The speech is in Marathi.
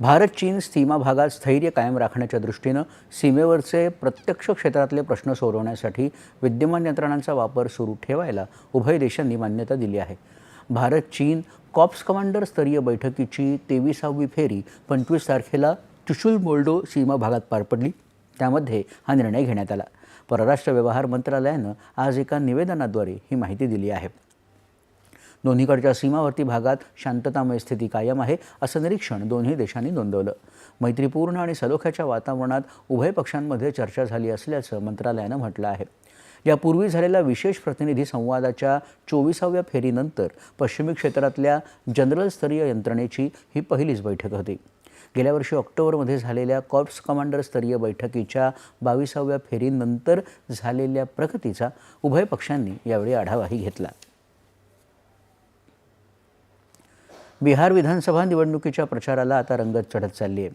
भारत चीन सीमा भागात स्थैर्य कायम राखण्याच्या दृष्टीनं सीमेवरचे प्रत्यक्ष क्षेत्रातले प्रश्न सोडवण्यासाठी विद्यमान यंत्रणांचा वापर सुरू ठेवायला उभय देशांनी मान्यता दिली आहे. भारत चीन कॉप्स कमांडर स्तरीय बैठकीची तेविसावी फेरी पंचवीस तारखेला चुशुल मोल्डो सीमा भागात पार पडली. त्यामध्ये हा निर्णय घेण्यात आला. परराष्ट्र व्यवहार मंत्रालयानं आज एका निवेदनाद्वारे ही माहिती दिली आहे. दोन्हीकडच्या सीमावर्ती भागात शांततामय स्थिती कायम आहे असं निरीक्षण दोन्ही देशांनी नोंदवलं. मैत्रीपूर्ण आणि सलोख्याच्या वातावरणात उभय पक्षांमध्ये चर्चा झाली असल्याचं मंत्रालयानं म्हटलं आहे. यापूर्वी झालेल्या विशेष प्रतिनिधी संवादाच्या चोवीसाव्या फेरीनंतर पश्चिमी क्षेत्रातल्या जनरल स्तरीय यंत्रणेची ही पहिलीच बैठक होती. गेल्या वर्षी ऑक्टोबरमध्ये झालेल्या कॉर्प्स कमांडर स्तरीय बैठकीच्या बावीसाव्या फेरीनंतर झालेल्या प्रगतीचा उभय पक्षांनी यावेळी आढावाही घेतला. बिहार विधानसभा निवडणुकीच्या प्रचाराला आता रंगत चढत चालली आहे.